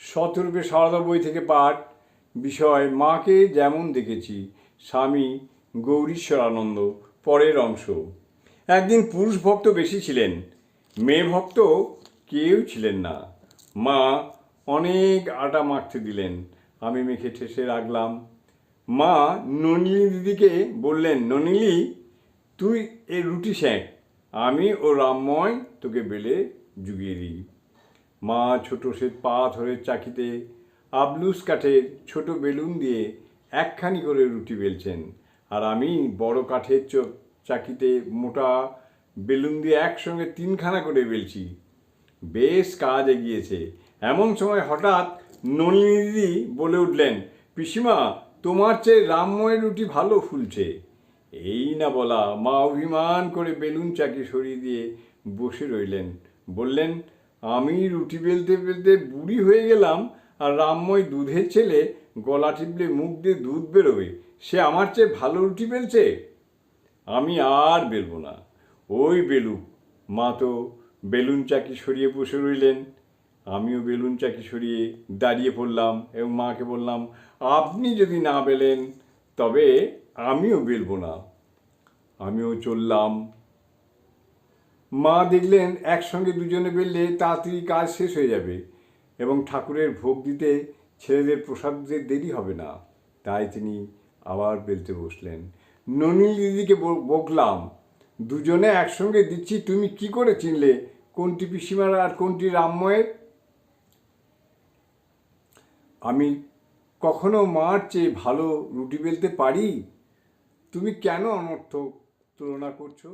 শতরূপে সারদা বই থেকে পাঠ বিষয়, মাকে যেমন দেখেছি, স্বামী গৌরীশ্বরানন্দ পরের অংশ। একদিন পুরুষ ভক্ত বেশি ছিলেন, মেয়ে ভক্ত কেউ ছিলেন না। মা অনেক আটা মাখতে দিলেন, আমি মেখে ঠেসে রাখলাম। মা ননিলি দিদিকে বললেন ননিলি তুই এ রুটি শেখ আমি ও রামময় তোকে বেলে জুগিয়ে দিই। মা ছোট সে পাথরের চাকিতে, আবলুস কাঠের ছোট বেলুন দিয়ে একখানি করে রুটি বেলছেন। আর আমি বড় কাঠের চাকিতে মোটা বেলুন দিয়ে একসঙ্গে তিনখানা করে বেলছি। বেশ কাজ এগিয়েছে। এমন সময় হঠাৎ নলিনী দিদি বলে উঠলেন, পিসিমা, তোমার চেয়ে রামময়ের রুটি ভালো ফুলছে। এই না বলা, মা অভিমান করে বেলুন চাকি সরিয়ে দিয়ে বসে রইলেন। বললেন আমি রুটি বেলতে বেলতে বুড়ি হয়ে গেলাম আর রামময় দুধের ছেলে গলা টিপলে মুখ দিয়ে দুধ বেরোবে। সে আমার চেয়ে ভালো রুটি বেলছে? আমি আর বেলবো না। ওই বেলুক। মা তো বেলুন চাকি সরিয়ে বসে রইলেন। আমিও বেলুন চাকি সরিয়ে দাঁড়িয়ে পড়লাম এবং মাকে বললাম, আপনি যদি না বেলেন, তবে আমিও বেলবো না। আমিও চললাম। মা দেখলেন একসঙ্গে দুজনে বেললে তাড়াতাড়ি কাজ শেষ হয়ে যাবে এবং ঠাকুরের ভোগ দিতে ছেলেদের প্রসাদ দিতে দেরি হবে না। তাই তিনি আবার বেলতে বসলেন। ননীল দিদিকে বকলাম, দুজনে একসঙ্গে দিচ্ছি, তুমি কি করে চিনলে? কোনটি পিসিমার আর কোনটি রামময়ের? আমি কখনো মার চেয়ে ভালো রুটি বেলতে পারি? তুমি কেন অনর্থক তুলনা করছ?